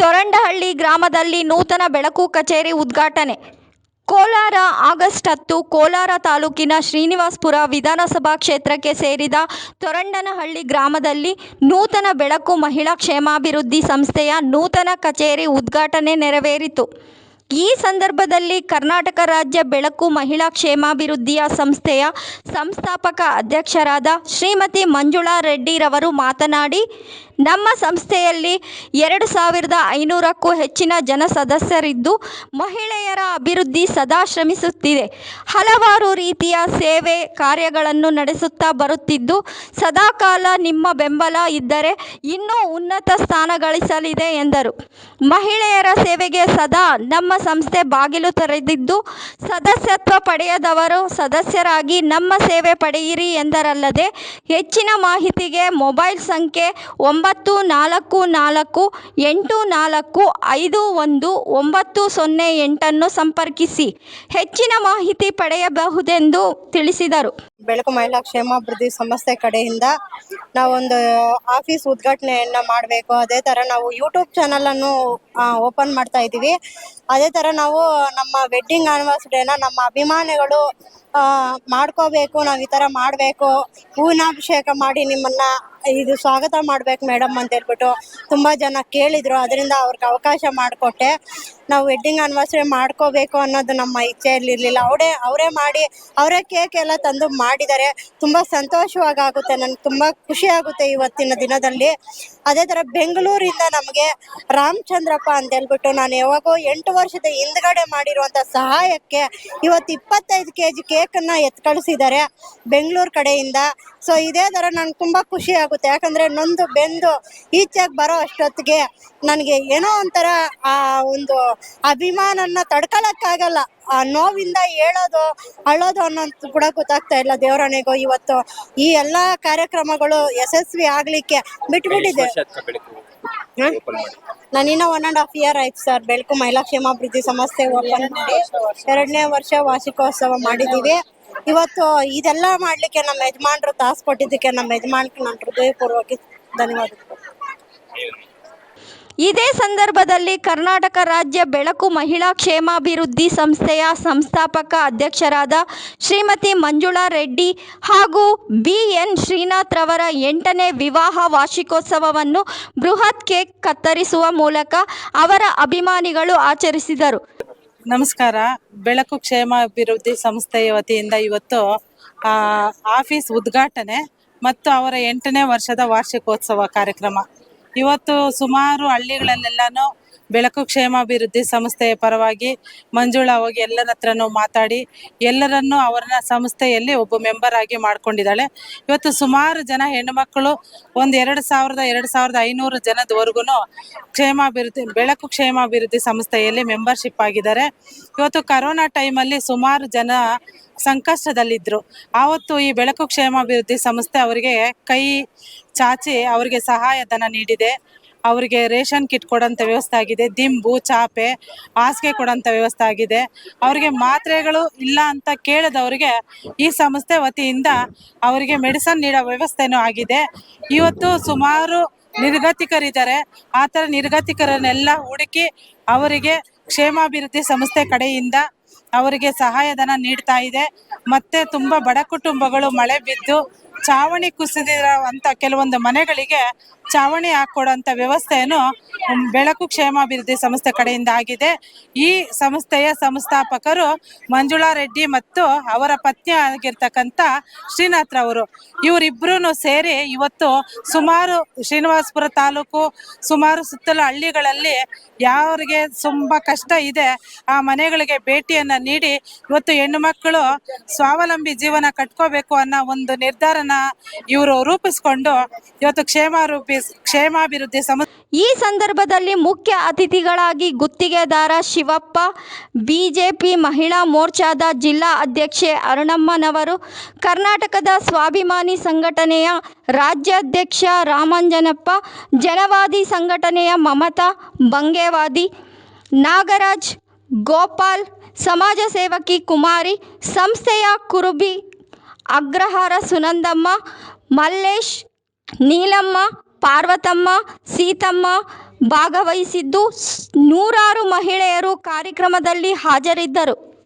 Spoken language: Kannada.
ತೊರಂಡಹಳ್ಳಿ ಗ್ರಾಮದಲ್ಲಿ ನೂತನ ಬೆಳಕು ಕಚೇರಿ ಉದ್ಘಾಟನೆ. ಕೋಲಾರ ಆಗಸ್ಟ್ ಹತ್ತು ಕೋಲಾರ ತಾಲೂಕಿನ ಶ್ರೀನಿವಾಸಪುರ ವಿಧಾನಸಭಾ ಕ್ಷೇತ್ರಕ್ಕೆ ಸೇರಿದ ತೊರಂಡನಹಳ್ಳಿ ಗ್ರಾಮದಲ್ಲಿ ನೂತನ ಬೆಳಕು ಮಹಿಳಾ ಕ್ಷೇಮಾಭಿವೃದ್ಧಿ ಸಂಸ್ಥೆಯ ನೂತನ ಕಚೇರಿ ಉದ್ಘಾಟನೆ ನೆರವೇರಿತು. ಈ ಸಂದರ್ಭದಲ್ಲಿ ಕರ್ನಾಟಕ ರಾಜ್ಯ ಬೆಳಕು ಮಹಿಳಾ ಕ್ಷೇಮಾಭಿವೃದ್ಧಿಯ ಸಂಸ್ಥೆಯ ಸಂಸ್ಥಾಪಕ ಅಧ್ಯಕ್ಷರಾದ ಶ್ರೀಮತಿ ಮಂಜುಳಾ ರೆಡ್ಡಿರವರು ಮಾತನಾಡಿ, ನಮ್ಮ ಸಂಸ್ಥೆಯಲ್ಲಿ ಎರಡು ಸಾವಿರದ ಐನೂರಕ್ಕೂ ಹೆಚ್ಚಿನ ಜನ ಸದಸ್ಯರಿದ್ದು ಮಹಿಳೆಯರ ಅಭಿವೃದ್ಧಿ ಸದಾ ಶ್ರಮಿಸುತ್ತಿದೆ. ಹಲವಾರು ರೀತಿಯ ಸೇವೆ ಕಾರ್ಯಗಳನ್ನು ನಡೆಸುತ್ತಾ ಬರುತ್ತಿದ್ದು, ಸದಾಕಾಲ ನಿಮ್ಮ ಬೆಂಬಲ ಇದ್ದರೆ ಇನ್ನೂ ಉನ್ನತ ಸ್ಥಾನ ಗಳಿಸಲಿದೆ ಎಂದರು. ಮಹಿಳೆಯರ ಸೇವೆಗೆ ಸದಾ ನಮ್ಮ ಸಂಸ್ಥೆ ಬಾಗಿಲು ತೆರೆದಿದ್ದು, ಸದಸ್ಯತ್ವ ಪಡೆಯದವರು ಸದಸ್ಯರಾಗಿ ನಮ್ಮ ಸೇವೆ ಪಡೆಯಿರಿ ಎಂದರಲ್ಲದೆ, ಹೆಚ್ಚಿನ ಮಾಹಿತಿಗೆ ಮೊಬೈಲ್ ಸಂಖ್ಯೆ ಒಂಬತ್ತು ನಾಲ್ಕು ನಾಲ್ಕು ಎಂಟು ನಾಲ್ಕು ಐದು ಒಂದು ಒಂಬತ್ತು ಸೊನ್ನೆ ಎಂಟನ್ನು ಸಂಪರ್ಕಿಸಿ. ಹೆಚ್ಚಿನ ಮಾಹಿತಿ ಪಡೆಯಬಹುದೆಂದು ತಿಳಿಸಿದರು. ಬೆಳಕು ಮಹಿಳಾ ಕ್ಷೇಮಾಭಿವೃದ್ಧಿ ಸಂಸ್ಥೆ ಕಡೆಯಿಂದ ನಾವೊಂದು ಆಫೀಸ್ ಉದ್ಘಾಟನೆಯನ್ನ ಮಾಡಬೇಕು. ಅದೇ ತರ ನಾವು ಯೂಟ್ಯೂಬ್ ಚಾನಲ್ ಅನ್ನು ಓಪನ್ ಮಾಡ್ತಾ ಇದ್ದೀವಿ. ಅದೇ ತರ ನಾವು ನಮ್ಮ ವೆಡ್ಡಿಂಗ್ ಆನಿವರ್ಸರಿನ ನಮ್ಮ ಅಭಿಮಾನಿಗಳು ಮಾಡ್ಕೋಬೇಕು. ನಾವು ಈ ತರ ಮಾಡಬೇಕು. ಹೂವಿನಾಭಿಷೇಕ ಮಾಡಿ ನಿಮ್ಮನ್ನ ಇದು ಸ್ವಾಗತ ಮಾಡ್ಬೇಕು ಮೇಡಮ್ ಅಂತ ಹೇಳ್ಬಿಟ್ಟು ತುಂಬಾ ಜನ ಕೇಳಿದ್ರು. ಅದರಿಂದ ಅವ್ರಿಗೆ ಅವಕಾಶ ಮಾಡಿಕೊಟ್ಟೆ. ನಾವು ವೆಡ್ಡಿಂಗ್ ಆನಿವರ್ಸರಿ ಮಾಡ್ಕೋಬೇಕು ಅನ್ನೋದು ನಮ್ಮ ಇಚ್ಛೆಯಲ್ಲಿ ಇರಲಿಲ್ಲ ಅವರೇ ಅವರೇ ಮಾಡಿ, ಅವರೇ ಕೇಕ್ ಎಲ್ಲ ತಂದು ಮಾಡಿದ್ದಾರೆ. ತುಂಬಾ ಸಂತೋಷವಾಗಿ ಆಗುತ್ತೆ ನನಗೆ ತುಂಬಾ ಖುಷಿ ಆಗುತ್ತೆ ಇವತ್ತಿನ ದಿನದಲ್ಲಿ. ಅದೇ ತರ ಬೆಂಗಳೂರಿಂದ ನಮಗೆ ರಾಮಚಂದ್ರಪ್ಪ ಅಂತ ಹೇಳ್ಬಿಟ್ಟು ನಾನು ಯಾವಾಗೋ ಎಂಟು ವರ್ಷದ ಹಿಂದ್ಗಡೆ ಮಾಡಿರುವಂಥ ಸಹಾಯಕ್ಕೆ ಇವತ್ತು ಇಪ್ಪತ್ತೈದು ಕೆ ಜಿ ಕೇಕನ್ನು ಎತ್ಕಳಿಸಿದ್ದಾರೆ ಬೆಂಗಳೂರು ಕಡೆಯಿಂದ. ಸೊ ಇದೇ ಥರ ನನಗೆ ತುಂಬಾ ಖುಷಿ ಆಗುತ್ತೆ. ಯಾಕಂದ್ರೆ ನೊಂದು ಬೆಂದು ಈಚೆಗೆ ಬರೋ ಅಷ್ಟೊತ್ತಿಗೆ ನನಗೆ ಏನೋ ಒಂಥರ ಆ ಒಂದು ಅಭಿಮಾನನ ತಡ್ಕೊಳಕ್ಕಾಗಲ್ಲ. ಆ ನೋವಿಂದ ಹೇಳೋದು, ಅಳೋದು ಅನ್ನೋದು ಕೂಡ ಗೊತ್ತಾಗ್ತಾ ಇಲ್ಲ ದೇವರನೆಗೋ ಇವತ್ತು. ಈ ಎಲ್ಲಾ ಕಾರ್ಯಕ್ರಮಗಳು ಯಶಸ್ವಿ ಆಗ್ಲಿಕ್ಕೆ ಬಿಟ್ಬಿಟ್ಟಿದೆ. ನಾನಿನ್ನ ಒನ್ ಅಂಡ್ ಹಾಫ್ ಇಯರ್ ಆಯ್ತು ಸರ್ ಬೆಳಕು ಮಹಿಳಾ ಕ್ಷೇಮಾಭಿವೃದ್ಧಿ ಸಂಸ್ಥೆ ಓಪನ್ ಮಾಡಿ ಎರಡನೇ ವರ್ಷ ವಾರ್ಷಿಕೋತ್ಸವ ಮಾಡಿದ್ದೀವಿ. ಇವತ್ತು ಇದೆಲ್ಲ ಮಾಡ್ಲಿಕ್ಕೆ ನಮ್ಮ ಯಜಮಾನ್ರು ತಾಸು ಕೊಟ್ಟಿದ್ದಕ್ಕೆ ನಮ್ಮ ಯಜಮಾನ್ಗೆ ನಾನು ಹೃದಯಪೂರ್ವಕ ಧನ್ಯವಾದಗಳು. ಇದೇ ಸಂದರ್ಭದಲ್ಲಿ ಕರ್ನಾಟಕ ರಾಜ್ಯ ಬೆಳಕು ಮಹಿಳಾ ಕ್ಷೇಮಾಭಿವೃದ್ಧಿ ಸಂಸ್ಥೆಯ ಸಂಸ್ಥಾಪಕ ಅಧ್ಯಕ್ಷರಾದ ಶ್ರೀಮತಿ ಮಂಜುಳಾ ರೆಡ್ಡಿ ಹಾಗೂ ಬಿಎನ್ ಶ್ರೀನಾಥ್ ರವರ ಎಂಟನೇ ವಿವಾಹ ವಾರ್ಷಿಕೋತ್ಸವವನ್ನು ಬೃಹತ್ ಕೇಕ್ ಕತ್ತರಿಸುವ ಮೂಲಕ ಅವರ ಅಭಿಮಾನಿಗಳು ಆಚರಿಸಿದರು. ನಮಸ್ಕಾರ. ಬೆಳಕು ಕ್ಷೇಮಾಭಿವೃದ್ಧಿ ಸಂಸ್ಥೆಯ ವತಿಯಿಂದ ಇವತ್ತು ಆಫೀಸ್ ಉದ್ಘಾಟನೆ ಮತ್ತು ಅವರ ಎಂಟನೇ ವರ್ಷದ ವಾರ್ಷಿಕೋತ್ಸವ ಕಾರ್ಯಕ್ರಮ. ಇವತ್ತು ಸುಮಾರು ಹಳ್ಳಿಗಳಲ್ಲೆಲ್ಲಾನು ಬೆಳಕು ಕ್ಷೇಮಾಭಿವೃದ್ಧಿ ಸಂಸ್ಥೆಯ ಪರವಾಗಿ ಮಂಜುಳಾ ಹೋಗಿ ಎಲ್ಲರ ಹತ್ರನೂ ಮಾತಾಡಿ ಎಲ್ಲರನ್ನು ಅವರನ್ನ ಸಂಸ್ಥೆಯಲ್ಲಿ ಒಬ್ಬ ಮೆಂಬರ್ ಆಗಿ ಮಾಡ್ಕೊಂಡಿದ್ದಾಳೆ. ಇವತ್ತು ಸುಮಾರು ಜನ ಹೆಣ್ಣುಮಕ್ಕಳು ಒಂದು ಎರಡು ಸಾವಿರದ ಎರಡು ಸಾವಿರದ ಐನೂರು ಜನದವರೆಗೂ ಕ್ಷೇಮಾಭಿವೃದ್ಧಿ, ಬೆಳಕು ಕ್ಷೇಮಾಭಿವೃದ್ಧಿ ಸಂಸ್ಥೆಯಲ್ಲಿ ಮೆಂಬರ್ಶಿಪ್ ಆಗಿದ್ದಾರೆ. ಇವತ್ತು ಕರೋನಾ ಟೈಮಲ್ಲಿ ಸುಮಾರು ಜನ ಸಂಕಷ್ಟದಲ್ಲಿದ್ದರು ಆವತ್ತು ಈ ಬೆಳಕು ಕ್ಷೇಮಾಭಿವೃದ್ಧಿ ಸಂಸ್ಥೆ ಅವರಿಗೆ ಕೈ ಚಾಚಿ ಅವರಿಗೆ ಸಹಾಯಧನ ನೀಡಿದೆ. ಅವರಿಗೆ ರೇಷನ್ ಕಿಟ್ ಕೊಡೋಂಥ ವ್ಯವಸ್ಥೆ ಆಗಿದೆ. ದಿಂಬು, ಚಾಪೆ, ಹಾಸಿಗೆ ಕೊಡೋಂಥ ವ್ಯವಸ್ಥೆ ಆಗಿದೆ. ಅವರಿಗೆ ಮಾತ್ರೆಗಳು ಇಲ್ಲ ಅಂತ ಕೇಳಿದವರಿಗೆ ಈ ಸಂಸ್ಥೆ ವತಿಯಿಂದ ಅವರಿಗೆ ಮೆಡಿಸನ್ ನೀಡೋ ವ್ಯವಸ್ಥೆನೂ ಆಗಿದೆ. ಇವತ್ತು ಸುಮಾರು ನಿರ್ಗತಿಕರಿದ್ದಾರೆ. ಆ ಥರ ನಿರ್ಗತಿಕರನ್ನೆಲ್ಲ ಹುಡುಕಿ ಅವರಿಗೆ ಕ್ಷೇಮಾಭಿವೃದ್ಧಿ ಸಂಸ್ಥೆ ಕಡೆಯಿಂದ ಅವರಿಗೆ ಸಹಾಯಧನ ನೀಡ್ತಾ ಇದೆ. ಮತ್ತೆ ತುಂಬ ಬಡ ಕುಟುಂಬಗಳು ಮಳೆ ಬಿದ್ದು ಚಾವಣಿ ಕುಸಿದಿರೋ ಅಂತ ಕೆಲವೊಂದು ಮನೆಗಳಿಗೆ ಚಾವಣಿ ಹಾಕೊಡೋಂಥ ವ್ಯವಸ್ಥೆಯನ್ನು ಬೆಳಕು ಕ್ಷೇಮಾಭಿವೃದ್ಧಿ ಸಂಸ್ಥೆ ಕಡೆಯಿಂದ ಆಗಿದೆ. ಈ ಸಂಸ್ಥೆಯ ಸಂಸ್ಥಾಪಕರು ಮಂಜುಳಾ ರೆಡ್ಡಿ ಮತ್ತು ಅವರ ಪತ್ನಿ ಆಗಿರ್ತಕ್ಕಂಥ ಶ್ರೀನಾಥ್ ರವರು. ಇವರಿಬ್ಬರೂ ಸೇರಿ ಇವತ್ತು ಸುಮಾರು ಶ್ರೀನಿವಾಸಪುರ ತಾಲೂಕು, ಸುಮಾರು ಸುತ್ತಲ ಹಳ್ಳಿಗಳಲ್ಲಿ ಯಾರಿಗೆ ತುಂಬ ಕಷ್ಟ ಇದೆ, ಆ ಮನೆಗಳಿಗೆ ಭೇಟಿಯನ್ನ ನೀಡಿ ಇವತ್ತು ಹೆಣ್ಣು ಮಕ್ಕಳು ಸ್ವಾವಲಂಬಿ ಜೀವನ ಕಟ್ಕೋಬೇಕು ಅನ್ನೋ ಒಂದು ನಿರ್ಧಾರನ ಇವರು ರೂಪಿಸ್ಕೊಂಡು ಇವತ್ತು ಕ್ಷೇಮ ರೂಪಿಸ್ ಕ್ಷೇಮಾಭಿವೃದ್ಧಿ ಸಮ ಈ ಸಂದರ್ಭದಲ್ಲಿ ಮುಖ್ಯ ಅತಿಥಿಗಳಾಗಿ ಗುತ್ತಿಗೆದಾರ ಶಿವಪ್ಪ, ಬಿಜೆಪಿ ಮಹಿಳಾ ಮೋರ್ಚಾದ ಜಿಲ್ಲಾ ಅಧ್ಯಕ್ಷೆ ಅರುಣಮ್ಮನವರು, ಕರ್ನಾಟಕದ ಸ್ವಾಭಿಮಾನಿ ಸಂಘಟನೆಯ ರಾಜ್ಯಾಧ್ಯಕ್ಷ ರಾಮಂಜನಪ್ಪ, ಜನವಾದಿ ಸಂಘಟನೆಯ ಮಮತಾ ಬಂಗೇವಾದಿ, ನಾಗರಾಜ್, ಗೋಪಾಲ್, ಸಮಾಜ ಸೇವಕಿ ಕುಮಾರಿ, ಸಂಸ್ಥೆಯ ಕುರುಬಿ ಅಗ್ರಹಾರ ಸುನಂದಮ್ಮ, ಮಲ್ಲೇಶ್, ನೀಲಮ್ಮ ಪಾರ್ವತಮ್ಮ ಸೀತಮ್ಮ ಭಾಗವಹಿಸಿದ್ದು ನೂರಾರು ಮಹಿಳೆಯರು ಕಾರ್ಯಕ್ರಮದಲ್ಲಿ ಹಾಜರಿದ್ದರು.